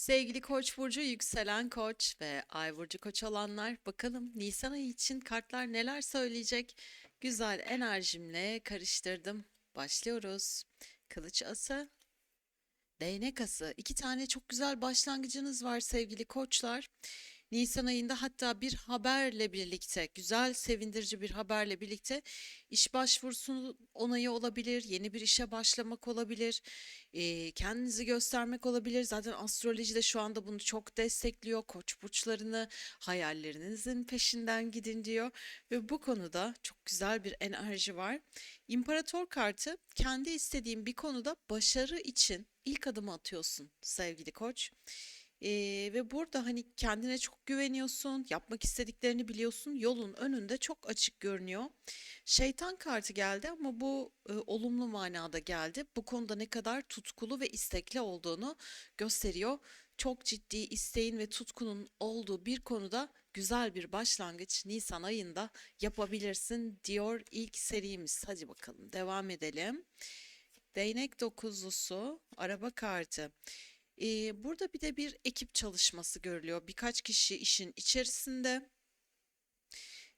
Sevgili Koç burcu, yükselen Koç ve Ay burcu Koç olanlar bakalım Nisan ayı için kartlar neler söyleyecek? Güzel enerjimle karıştırdım. Başlıyoruz. Kılıç ası, değnek ası. İki tane çok güzel başlangıcınız var sevgili Koçlar. Nisan ayında hatta bir haberle birlikte, güzel sevindirici bir haberle birlikte iş başvurusu onayı olabilir, yeni bir işe başlamak olabilir, kendinizi göstermek olabilir. Zaten astroloji de şu anda bunu çok destekliyor. Koç burçlarını hayallerinizin peşinden gidin diyor ve bu konuda çok güzel bir enerji var. İmparator kartı kendi istediğin bir konuda başarı için ilk adımı atıyorsun sevgili Koç. Eee, ve burada hani kendine çok güveniyorsun, yapmak istediklerini biliyorsun, yolun önünde çok açık görünüyor. Şeytan kartı geldi ama bu e, olumlu manada geldi. Bu konuda ne kadar tutkulu ve istekli olduğunu gösteriyor. Çok ciddi isteğin ve tutkunun olduğu bir konuda güzel bir başlangıç Nisan ayında yapabilirsin diyor ilk serimiz. Hadi bakalım devam edelim. Değnek dokuzlusu, araba kartı. Ee, burada bir de bir ekip çalışması görülüyor. Birkaç kişi işin içerisinde.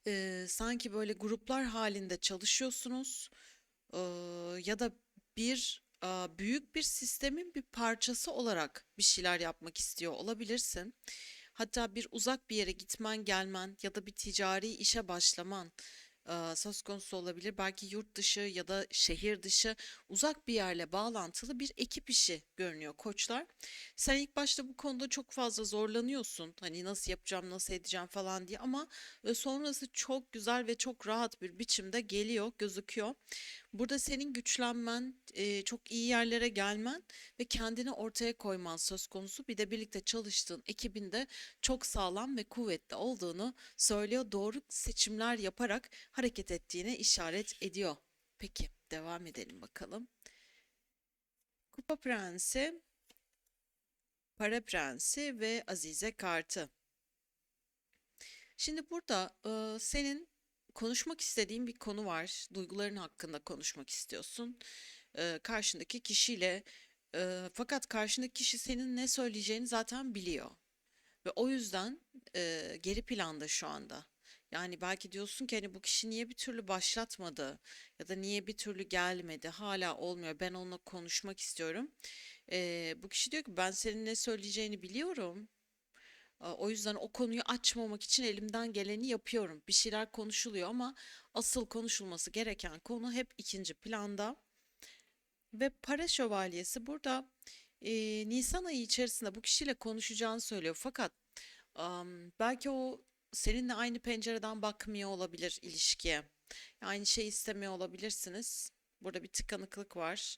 Ee, sanki böyle gruplar halinde çalışıyorsunuz. Ee, ya da bir büyük bir sistemin bir parçası olarak bir şeyler yapmak istiyor olabilirsin. Hatta bir uzak bir yere gitmen, gelmen ya da bir ticari işe başlaman söz konusu olabilir. Belki yurt dışı ya da şehir dışı uzak bir yerle bağlantılı bir ekip işi görünüyor koçlar. Sen ilk başta bu konuda çok fazla zorlanıyorsun. Hani nasıl yapacağım, nasıl edeceğim falan diye ama sonrası çok güzel ve çok rahat bir biçimde geliyor, gözüküyor. Burada senin güçlenmen, e, çok iyi yerlere gelmen ve kendini ortaya koyman söz konusu. Bir de birlikte çalıştığın ekibin de çok sağlam ve kuvvetli olduğunu söylüyor. Doğru seçimler yaparak hareket ettiğine işaret ediyor. Peki, devam edelim bakalım. Kupa Prensi, Para Prensi ve Azize kartı. Şimdi burada e, senin konuşmak istediğin bir konu var. Duyguların hakkında konuşmak istiyorsun. E, karşındaki kişiyle e, fakat karşındaki kişi senin ne söyleyeceğini zaten biliyor. Ve o yüzden e, geri planda şu anda. Yani belki diyorsun ki hani bu kişi niye bir türlü başlatmadı ya da niye bir türlü gelmedi hala olmuyor ben onunla konuşmak istiyorum. E, bu kişi diyor ki ben senin ne söyleyeceğini biliyorum. O yüzden o konuyu açmamak için elimden geleni yapıyorum. Bir şeyler konuşuluyor ama asıl konuşulması gereken konu hep ikinci planda. Ve para şövalyesi burada e, Nisan ayı içerisinde bu kişiyle konuşacağını söylüyor. Fakat am, belki o seninle aynı pencereden bakmıyor olabilir ilişkiye. Aynı şey istemiyor olabilirsiniz. Burada bir tıkanıklık var.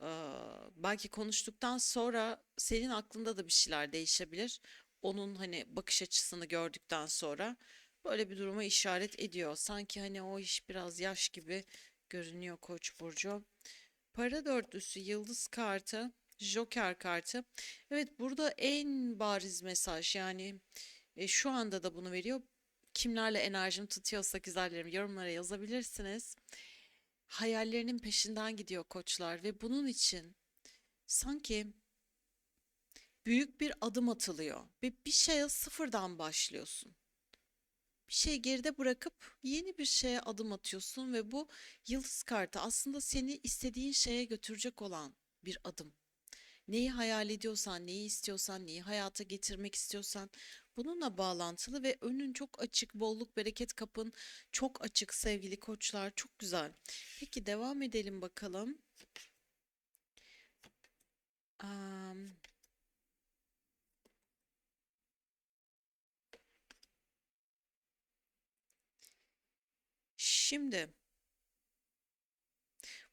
Aa, belki konuştuktan sonra senin aklında da bir şeyler değişebilir. Onun hani bakış açısını gördükten sonra böyle bir duruma işaret ediyor. Sanki hani o iş biraz yaş gibi görünüyor Koç burcu. Para dörtlüsü, yıldız kartı, Joker kartı. Evet burada en bariz mesaj yani e, şu anda da bunu veriyor. Kimlerle enerjim tutuyorsa güzellerim yorumlara yazabilirsiniz. Hayallerinin peşinden gidiyor koçlar ve bunun için sanki büyük bir adım atılıyor ve bir şeye sıfırdan başlıyorsun. Bir şeyi geride bırakıp yeni bir şeye adım atıyorsun ve bu yıldız kartı aslında seni istediğin şeye götürecek olan bir adım. Neyi hayal ediyorsan, neyi istiyorsan, neyi hayata getirmek istiyorsan bununla bağlantılı ve önün çok açık, bolluk bereket kapın çok açık sevgili koçlar. Çok güzel. Peki devam edelim bakalım. Am, şimdi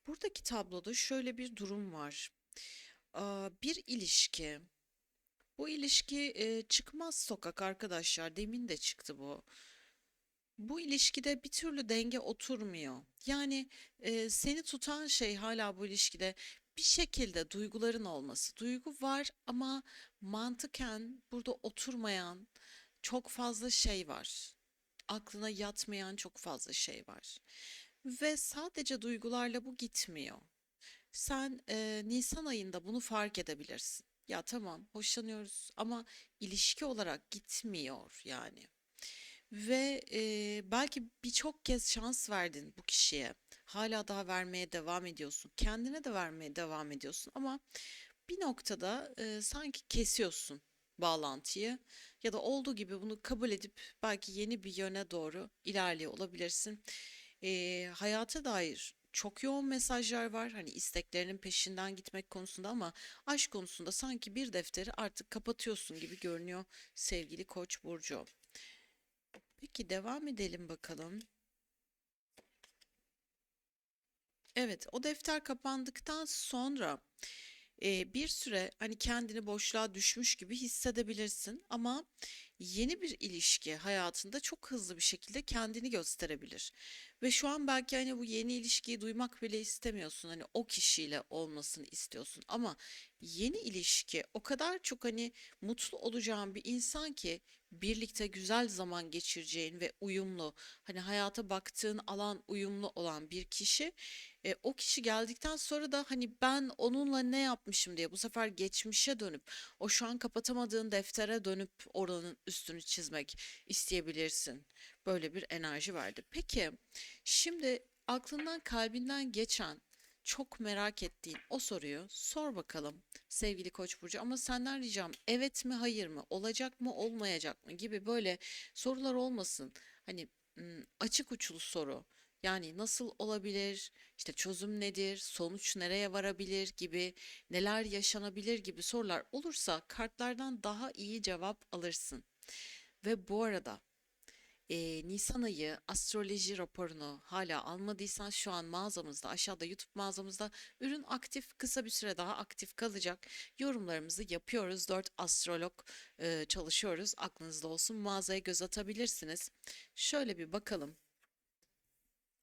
buradaki tabloda şöyle bir durum var. Bir ilişki. Bu ilişki çıkmaz sokak arkadaşlar. Demin de çıktı bu. Bu ilişkide bir türlü denge oturmuyor. Yani seni tutan şey hala bu ilişkide bir şekilde duyguların olması. Duygu var ama mantıken burada oturmayan çok fazla şey var. Aklına yatmayan çok fazla şey var. Ve sadece duygularla bu gitmiyor. Sen e, Nisan ayında bunu fark edebilirsin. Ya tamam, hoşlanıyoruz ama ilişki olarak gitmiyor yani. Ve e, belki birçok kez şans verdin bu kişiye. Hala daha vermeye devam ediyorsun. Kendine de vermeye devam ediyorsun ama bir noktada e, sanki kesiyorsun bağlantıyı ya da olduğu gibi bunu kabul edip belki yeni bir yöne doğru ilerliyor olabilirsin. E, hayata dair çok yoğun mesajlar var. Hani isteklerinin peşinden gitmek konusunda ama aşk konusunda sanki bir defteri artık kapatıyorsun gibi görünüyor sevgili Koç burcu. Peki devam edelim bakalım. Evet, o defter kapandıktan sonra e, bir süre hani kendini boşluğa düşmüş gibi hissedebilirsin ama yeni bir ilişki hayatında çok hızlı bir şekilde kendini gösterebilir. Ve şu an belki hani bu yeni ilişkiyi duymak bile istemiyorsun. Hani o kişiyle olmasını istiyorsun ama yeni ilişki o kadar çok hani mutlu olacağın bir insan ki birlikte güzel zaman geçireceğin ve uyumlu hani hayata baktığın alan uyumlu olan bir kişi e, o kişi geldikten sonra da hani ben onunla ne yapmışım diye bu sefer geçmişe dönüp o şu an kapatamadığın deftere dönüp oranın üstünü çizmek isteyebilirsin. Böyle bir enerji verdi. Peki şimdi aklından kalbinden geçen çok merak ettiğin o soruyu sor bakalım sevgili Koç burcu ama senden ricam evet mi hayır mı olacak mı olmayacak mı gibi böyle sorular olmasın. Hani açık uçlu soru. Yani nasıl olabilir? İşte çözüm nedir? Sonuç nereye varabilir gibi, neler yaşanabilir gibi sorular olursa kartlardan daha iyi cevap alırsın. Ve bu arada e, Nisan ayı astroloji raporunu hala almadıysan şu an mağazamızda aşağıda YouTube mağazamızda ürün aktif kısa bir süre daha aktif kalacak. Yorumlarımızı yapıyoruz. 4 astrolog e, çalışıyoruz. Aklınızda olsun mağazaya göz atabilirsiniz. Şöyle bir bakalım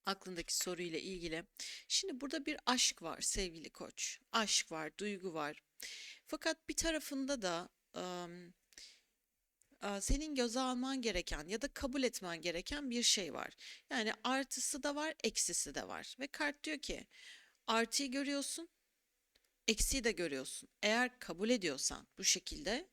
aklındaki soruyla ilgili. Şimdi burada bir aşk var sevgili koç. Aşk var, duygu var. Fakat bir tarafında da a, senin göze alman gereken ya da kabul etmen gereken bir şey var. Yani artısı da var, eksisi de var. Ve kart diyor ki artıyı görüyorsun, eksiği de görüyorsun. Eğer kabul ediyorsan bu şekilde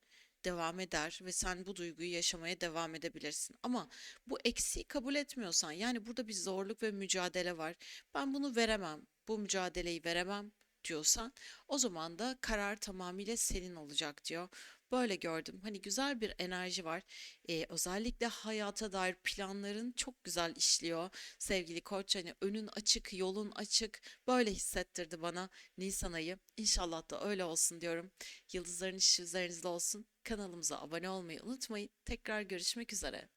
devam eder ve sen bu duyguyu yaşamaya devam edebilirsin. Ama bu eksiği kabul etmiyorsan yani burada bir zorluk ve mücadele var. Ben bunu veremem, bu mücadeleyi veremem diyorsan o zaman da karar tamamıyla senin olacak diyor. Böyle gördüm. Hani güzel bir enerji var. Ee, özellikle hayata dair planların çok güzel işliyor. Sevgili Koç hani önün açık, yolun açık. Böyle hissettirdi bana Nisan ayı. İnşallah da öyle olsun diyorum. Yıldızların işi üzerinizde olsun. Kanalımıza abone olmayı unutmayın. Tekrar görüşmek üzere.